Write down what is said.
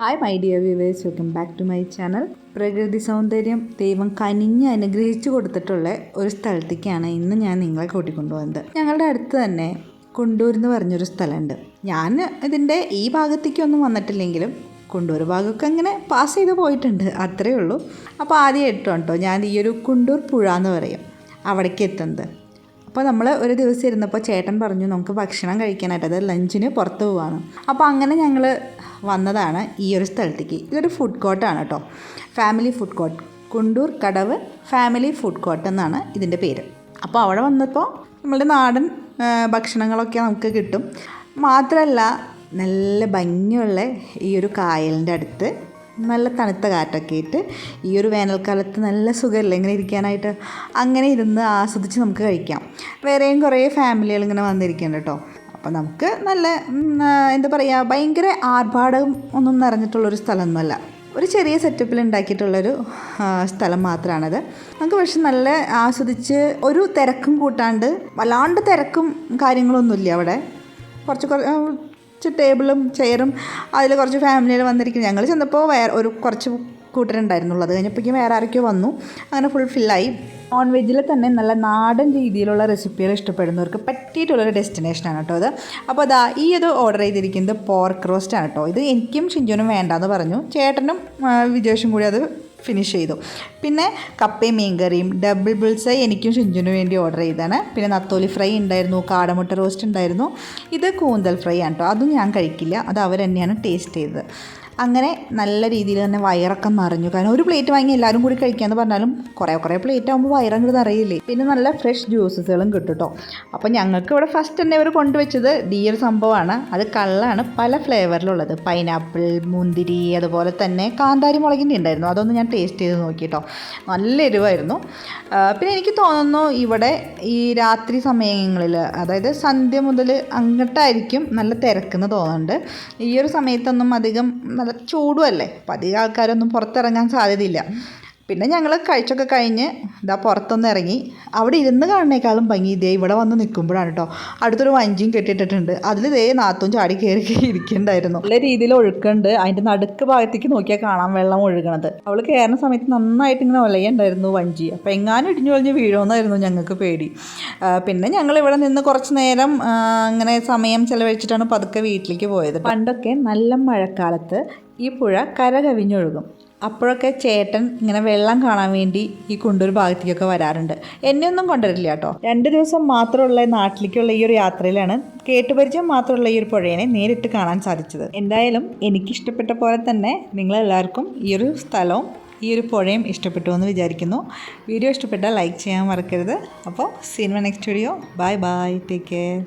Hi my dear viewers welcome back to my channel പ്രകൃതി സൗന്ദര്യം ദൈവം കനിഞ്ഞ് അനുഗ്രഹിച്ചു കൊടുത്തിട്ടുള്ള ഒരു സ്ഥലത്തേക്കാണ് ഇന്ന് ഞാൻ നിങ്ങളെ കൂട്ടിക്കൊണ്ടുപോകുന്നത്. ഞങ്ങളുടെ അടുത്ത് തന്നെ കുണ്ടൂർ എന്ന് പറഞ്ഞൊരു സ്ഥലമുണ്ട്. ഞാൻ ഇതിന്റെ ഈ ഭാഗത്തേക്കൊന്നും വന്നിട്ടില്ലെങ്കിലും കുണ്ടൂർ ഭാഗമൊക്കെ അങ്ങനെ പാസ് ചെയ്ത് പോയിട്ടുണ്ട്. അത്രയേ ഉള്ളൂ. അപ്പോൾ ആദ്യം ഇട്ടോ കേട്ടോ. ഞാൻ ഈ ഒരു കുണ്ടൂർ പുഴ എന്ന് പറയും. അവിടേക്ക് എത്തുന്നത്. അപ്പോൾ നമ്മൾ ഒരു ദിവസം ഇരുന്നപ്പോൾ ചേട്ടൻ പറഞ്ഞു നമുക്ക് ഭക്ഷണം കഴിക്കാനായിട്ട് അത് ലഞ്ചിന് പുറത്ത് പോവാണ് അപ്പോൾ അങ്ങനെ ഞങ്ങൾ വന്നതാണ് ഈ ഒരു സ്ഥലത്തേക്ക്. ഇതൊരു ഫുഡ് കോർട്ടാണ് കേട്ടോ. Family food court Kundoor Kadavu family food court എന്നാണ് ഇതിന്റെ പേര്. അപ്പോൾ അവിടെ വന്നപ്പോൾ നമ്മളുടെ നാടൻ ഭക്ഷണങ്ങളൊക്കെ നമുക്ക് കിട്ടും. മാത്രമല്ല നല്ല ഭംഗിയുള്ള ഈ ഒരു കായലിന്റെ അടുത്ത് നല്ല തണുത്ത കാറ്റൊക്കെ ഇട്ട് ഈ ഒരു വേനൽക്കാലത്ത് നല്ല സുഖമല്ലേ ഇങ്ങനെ ഇരിക്കാനായിട്ട്? അങ്ങനെ ഇരുന്ന് ആസ്വദിച്ച് നമുക്ക് കഴിക്കാം. വേറെയും കുറേ ഫാമിലികൾ ഇങ്ങനെ വന്നിരിക്കുന്നുണ്ട് കേട്ടോ. അപ്പോൾ നമുക്ക് നല്ല എന്താ പറയുക ഭയങ്കര ആർഭാടം ഒന്നും നിറഞ്ഞിട്ടുള്ളൊരു സ്ഥലമൊന്നുമല്ല. ഒരു ചെറിയ സെറ്റപ്പിൽ ഉണ്ടാക്കിയിട്ടുള്ളൊരു സ്ഥലം മാത്രമാണത് നമുക്ക് പക്ഷെ നല്ല ആസ്വദിച്ച് ഒരു തിരക്കും കൂട്ടാണ്ട് വല്ലാണ്ട് തിരക്കും കാര്യങ്ങളൊന്നുമില്ല അവിടെ. കുറച്ച് കുറച്ച് ടേബിളും ചെയറും അതിൽ കുറച്ച് ഫാമിലികൾ വന്നിരിക്കുന്നു. ഞങ്ങൾ ചെന്നപ്പോൾ വേറെ ഒരു കുറച്ച് കൂട്ടരുണ്ടായിരുന്നുള്ളൂ അത് കഴിഞ്ഞപ്പോഴേക്കും വേറെ ആരൊക്കെയോ വന്നു. അങ്ങനെ ഫുൾ ഫില്ലായി നോൺ വെജിൽ തന്നെ നല്ല നാടൻ രീതിയിലുള്ള റെസിപ്പികൾ ഇഷ്ടപ്പെടുന്നവർക്ക് പറ്റിയിട്ടുള്ളൊരു ഡെസ്റ്റിനേഷനാണ് കേട്ടോ അത്. അപ്പോൾ അതാ ഈ ഇത് ഓർഡർ ചെയ്തിരിക്കുന്നത് പോർക്ക് റോസ്റ്റ് ആണ് കേട്ടോ. ഇത് എനിക്കും ഷിഞ്ചുനും വേണ്ടാന്ന് പറഞ്ഞു. ചേട്ടനും വിജേഷും കൂടി അത് ഫിനിഷ് ചെയ്തു. പിന്നെ കപ്പയും മീൻകറിയും. ഡബിൾ ബിൾസൈ എനിക്കും ഷിഞ്ചുവിന് വേണ്ടി ഓർഡർ ചെയ്തതാണ്. പിന്നെ നത്തോലി ഫ്രൈ ഉണ്ടായിരുന്നു. കാടമുട്ട റോസ്റ്റ് ഉണ്ടായിരുന്നു. ഇത് കൂന്തൽ ഫ്രൈ ആണ് കേട്ടോ. അതും ഞാൻ കഴിക്കില്ല. അത് അവർ തന്നെയാണ് ടേസ്റ്റ് ചെയ്തത്. അങ്ങനെ നല്ല രീതിയിൽ തന്നെ വയറൊക്കെ നിറഞ്ഞു. കാരണം ഒരു പ്ലേറ്റ് വാങ്ങി എല്ലാവരും കൂടി കഴിക്കാമെന്ന് പറഞ്ഞാലും കുറേ കുറേ പ്ലേറ്റ് ആകുമ്പോൾ വയറങ്ങോട്ട് നിറയില്ലേ? പിന്നെ നല്ല ഫ്രഷ് ജ്യൂസസുകളും കിട്ടും കേട്ടോ അപ്പോൾ ഞങ്ങൾക്ക് ഇവിടെ ഫസ്റ്റ് തന്നെ ഇവർ കൊണ്ടുവച്ചത് ഈ ഒരു സംഭവമാണ്. അത് കള്ളാണ് പല ഫ്ലേവറിലുള്ളത് പൈനാപ്പിൾ മുന്തിരി അതുപോലെ തന്നെ കാന്താരി മുളകിന്റെ ഉണ്ടായിരുന്നു. അതൊന്ന് ഞാൻ ടേസ്റ്റ് ചെയ്ത് നോക്കി കേട്ടോ നല്ല എരിവായിരുന്നു. പിന്നെ എനിക്ക് തോന്നുന്നു ഇവിടെ ഈ രാത്രി സമയങ്ങളിൽ അതായത് സന്ധ്യ മുതൽ അങ്ങോട്ടായിരിക്കും നല്ല തിരക്കെന്ന് തോന്നുന്നുണ്ട്. ഈ ഒരു സമയത്തൊന്നും അധികം നല്ല ചൂടുമല്ലേ അപ്പം അധികം ആൾക്കാരൊന്നും പുറത്തിറങ്ങാൻ സാധ്യതയില്ല. പിന്നെ ഞങ്ങൾ കഴിച്ചൊക്കെ കഴിഞ്ഞ് ഇതാ പുറത്തൊന്ന് ഇറങ്ങി. അവിടെ ഇരുന്ന് കാണുന്നേക്കാളും ഭംഗി. ഇതേ ഇവിടെ വന്ന് നിൽക്കുമ്പോഴാണ് കേട്ടോ അടുത്തൊരു വഞ്ചിയും കെട്ടിയിട്ടിട്ടുണ്ട്. അതിൽ ഇതേ നാത്തും ചാടി കയറി ഇരിക്കുന്നുണ്ടായിരുന്നു നല്ല രീതിയിൽ ഒഴുക്കുണ്ട്. അതിന്റെ നടുക്ക് ഭാഗത്തേക്ക് നോക്കിയാൽ കാണാം വെള്ളം ഒഴുകണത്. അവൾ കയറുന്ന സമയത്ത് നന്നായിട്ട് ഇങ്ങനെ ഒലയുണ്ടായിരുന്നു വഞ്ചി. അപ്പോൾ എങ്ങാനും ഇടിഞ്ഞു വലിഞ്ഞ് വീഴുമെന്നായിരുന്നു ഞങ്ങൾക്ക് പേടി. പിന്നെ ഞങ്ങൾ ഇവിടെ നിന്ന് കുറച്ച് നേരം അങ്ങനെ സമയം ചിലവഴിച്ചിട്ടാണ് പതുക്കെ വീട്ടിലേക്ക് പോയത് പണ്ടൊക്കെ നല്ല മഴക്കാലത്ത് ഈ പുഴ കര കവിഞ്ഞൊഴുകും അപ്പോഴൊക്കെ ചേട്ടൻ ഇങ്ങനെ വെള്ളം കാണാൻ വേണ്ടി ഈ കുണ്ടൂർ ഭാഗത്തേക്കൊക്കെ വരാറുണ്ട്. എന്നെയൊന്നും കൊണ്ടുവരില്ല കേട്ടോ. രണ്ട് ദിവസം മാത്രമുള്ള നാട്ടിലേക്കുള്ള ഈ ഒരു യാത്രയിലാണ് കേട്ടുപരിചയം മാത്രമുള്ള ഈ ഒരു പുഴയെ നേരിട്ട് കാണാൻ സാധിച്ചത്. എന്തായാലും എനിക്കിഷ്ടപ്പെട്ട പോലെ തന്നെ നിങ്ങളെല്ലാവർക്കും ഈ ഒരു സ്ഥലവും ഈ ഒരു പുഴയും ഇഷ്ടപ്പെട്ടു എന്ന് വിചാരിക്കുന്നു. വീഡിയോ ഇഷ്ടപ്പെട്ടാൽ ലൈക്ക് ചെയ്യാൻ മറക്കരുത്. അപ്പോൾ see you in my next video bye bye take care